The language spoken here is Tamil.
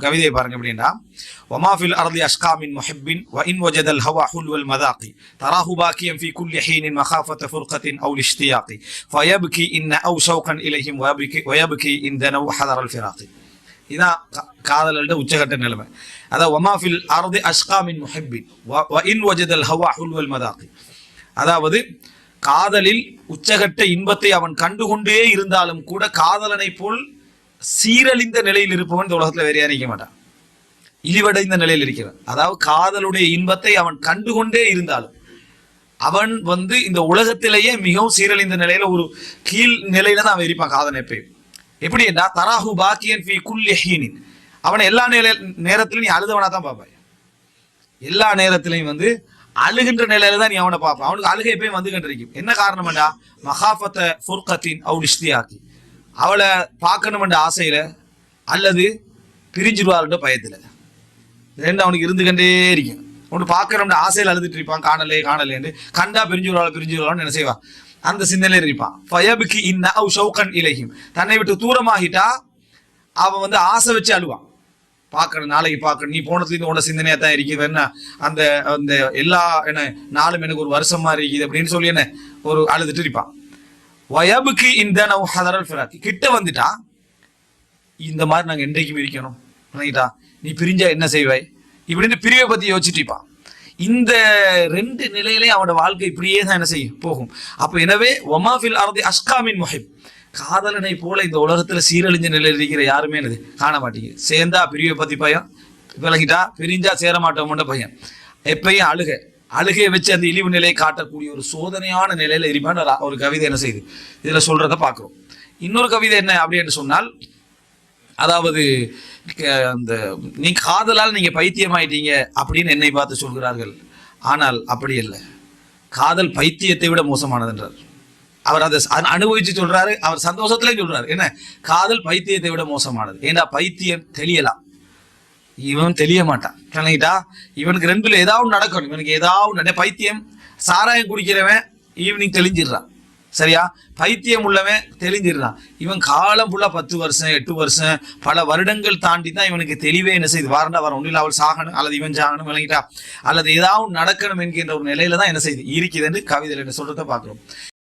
கவிதையை பாருங்க அப்படின்னா ஒமாஃபில் அர்தி அஷ்காமின் முஹிப்பின் வ இன் வஜதல் ஹவா ஹுல்வல் மதாக்கி தராஹு பாக்கியம் ஃபி குல்லி ஹீனின் மகாஃபத்த ஃபுர்கத்தின் அவுல் இஷ்தியாக்கி ஃபயபுகி இன்ன அவு ஷௌகன் இலஹிம் வயபுகி வயப்கி இந்த நவ் ஹதரல் ஃபிராக்கி இதான் கா- காதலோட உச்சகட்ட நிலைமை. அதாவது ஒமாஃபில் அர்தி அஷ்காமின் முஹிப்பின் வ- வ இன் வஜதல் ஹவா ஹுல்வல் மதாக்கி அதாவது காதலில் உச்சகட்ட இன்பத்தை அவன் கண்டுகொண்டே இருந்தாலும் கூட காதலனை போல் சீரழிந்த நிலையில் இருப்பவன் இந்த உலகத்துல வேற யாரும் இருக்க மாட்டான். இழிவடைந்த நிலையில் இருக்கிறான் அதாவது காதலுடைய இன்பத்தை அவன் கண்டுகொண்டே இருந்தாலும் அவன் வந்து இந்த உலகத்திலேயே மிகவும் சீரழிந்த நிலையில ஒரு கீழ் நிலையில தான் அவன் இருப்பான் காதலன் எப்பயும். எப்படி என்றா தராஹு பாக்கியன் ஃபி குல் அவனை எல்லா நிலை நேரத்திலும் நீ அழுதவனா தான் பார்ப்பாய். எல்லா நேரத்திலையும் வந்து அழுகின்ற நிலையில தான் நீ அவனை பார்ப்பான் அவனுக்கு அழுகை எப்பயும் வந்து கண்டிருக்கும். என்ன காரணம்டா மகாபத்த ஃபுர்கத்தின் அவுல் இஷ்தியாக்கி. அவளை பார்க்கணுமென்ற ஆசையில் அல்லது பிரிஞ்சிருவாள்ன்ற பயத்தில். ரெண்டு அவனுக்கு இருந்துகண்டே இருக்கும் அவனுக்கு பார்க்கணும்னு ஆசையில் அழுதுட்டு இருப்பான். காணலே காணலேன்னு கண்டா பிரிஞ்சுருவாள் பிரிஞ்சுருவான்னு என்ன செய்வான் அந்த சிந்தனையில் இருப்பான். ஃபயபுக்கு இன்ன அவு ஷௌகன் இலையும் தன்னை விட்டு தூரமாகிட்டா அவன் வந்து ஆசை வச்சு அழுவான். பார்க்கணும் நாளைக்கு பார்க்கணும். நீ போனதுலேருந்து உன சிந்தனையாக தான் இருக்குது. என்ன? அந்த அந்த எல்லா என்ன நாளும் எனக்கு ஒரு வருஷமாக இருக்குது அப்படின்னு சொல்லி என்ன? ஒரு அழுதுட்டு இருப்பான். வயபுக்கு இந்த நவ் ஹதரல் ஃபிராக்கி கிட்ட வந்துட்டா இந்த மாதிரி நாங்கள் என்றைக்கும் இருக்கணும் நினைக்கிட்டா நீ பிரிஞ்சா என்ன செய்வாய்? இப்படின்னு பிரிவை பற்றி யோசிச்சுட்டு இருப்பான். இந்த ரெண்டு நிலையிலையும் அவனோட வாழ்க்கை இப்படியே தான் என்ன செய்யும்? போகும். அப்போ எனவே ஒமாஃபில் அரதி அஸ்காமின் முஹிப். காதலனை போல இந்த உலகத்தில் சீரழிஞ்ச நிலையில் இருக்கிற யாருமே என்னது? காண மாட்டீங்க சேர்ந்தா பிரிவை பற்றி பையன் விளங்கிட்டா பிரிஞ்சா சேர மாட்டோம்ன்ற பையன் எப்பயும் அழுக. அழுகையை வச்சு அந்த இழிவு நிலையை காட்டக்கூடிய ஒரு சோதனையான நிலையில இருப்பான் ஒரு- கவிதை என்ன செய்யுது? இதுல சொல்றத பார்க்கிறோம். இன்னொரு கவிதை என்ன அப்படின்னு சொன்னால் அதாவது அந்த நீ காதலால் நீங்க பைத்தியமாயிட்டீங்க அப்படின்னு என்னை பார்த்து சொல்கிறார்கள். ஆனால் அப்படி இல்லை காதல் பைத்தியத்தை விட மோசமானது என்றார். அவர் அதை அனுபவிச்சு சொல்றாரு அவர் சந்தோஷத்திலே சொல்றாரு. என்ன? காதல் பைத்தியத்தை விட மோசமானது. ஏன்னா பைத்தியம் தெளியலாம். இவன் தெளிய மாட்டான். கணக்கிட்டா இவனுக்கு ரெண்டுல ஏதாவது நடக்கணும். இவனுக்கு ஏதாவது நட பைத்தியம் சாராயம் குடிக்கிறவன் ஈவினிங் தெளிஞ்சிடுறான். சரியா? பைத்தியம் உள்ளவன் தெளிஞ்சிடுறான். இவன் காலம் ஃபுல்லா பத்து வருஷம் எட்டு வருஷம் பல வருடங்கள் தாண்டி தான் இவனுக்கு தெளிவே என்ன செய்யுது வாரண்டா வர ஒன்றில் அவள் சாகணும் அல்லது இவன் சாகணும் விளங்கிட்டா. அல்லது ஏதாவது நடக்கணும் என்கின்ற ஒரு நிலையில தான் என்ன செய்யுது இருக்குதுன்னு கவிதையில் என்ன சொல்றதை பார்க்குறோம்.